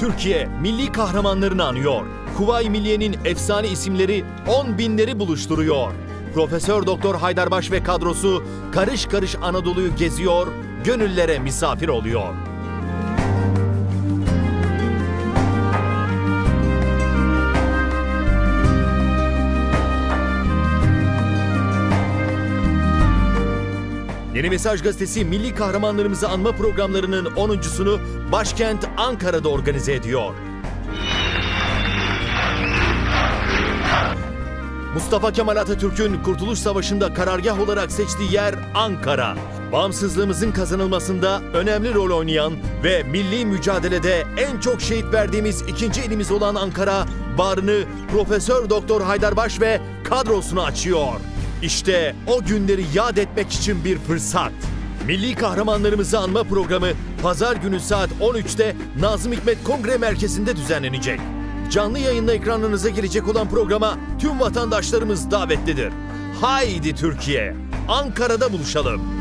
Türkiye milli kahramanlarını anıyor. Kuvayi Milliye'nin efsane isimleri 10 binleri buluşturuyor. Profesör Doktor Haydarbaş ve kadrosu karış karış Anadolu'yu geziyor, gönüllere misafir oluyor. Yeni Mesaj Gazetesi milli kahramanlarımızı anma programlarının 10.sunu başkent Ankara'da organize ediyor. Mustafa Kemal Atatürk'ün Kurtuluş Savaşı'nda karargah olarak seçtiği yer Ankara. Bağımsızlığımızın kazanılmasında önemli rol oynayan ve milli mücadelede en çok şehit verdiğimiz ikinci ilimiz olan Ankara, bağrını Profesör Doktor Haydarbaş ve kadrosuna açıyor. İşte o günleri yad etmek için bir fırsat. Milli kahramanlarımızı anma programı pazar günü saat 13'te Nazım Hikmet Kongre Merkezi'nde düzenlenecek. Canlı yayınla ekranlarınıza girecek olan programa tüm vatandaşlarımız davetlidir. Haydi Türkiye, Ankara'da buluşalım.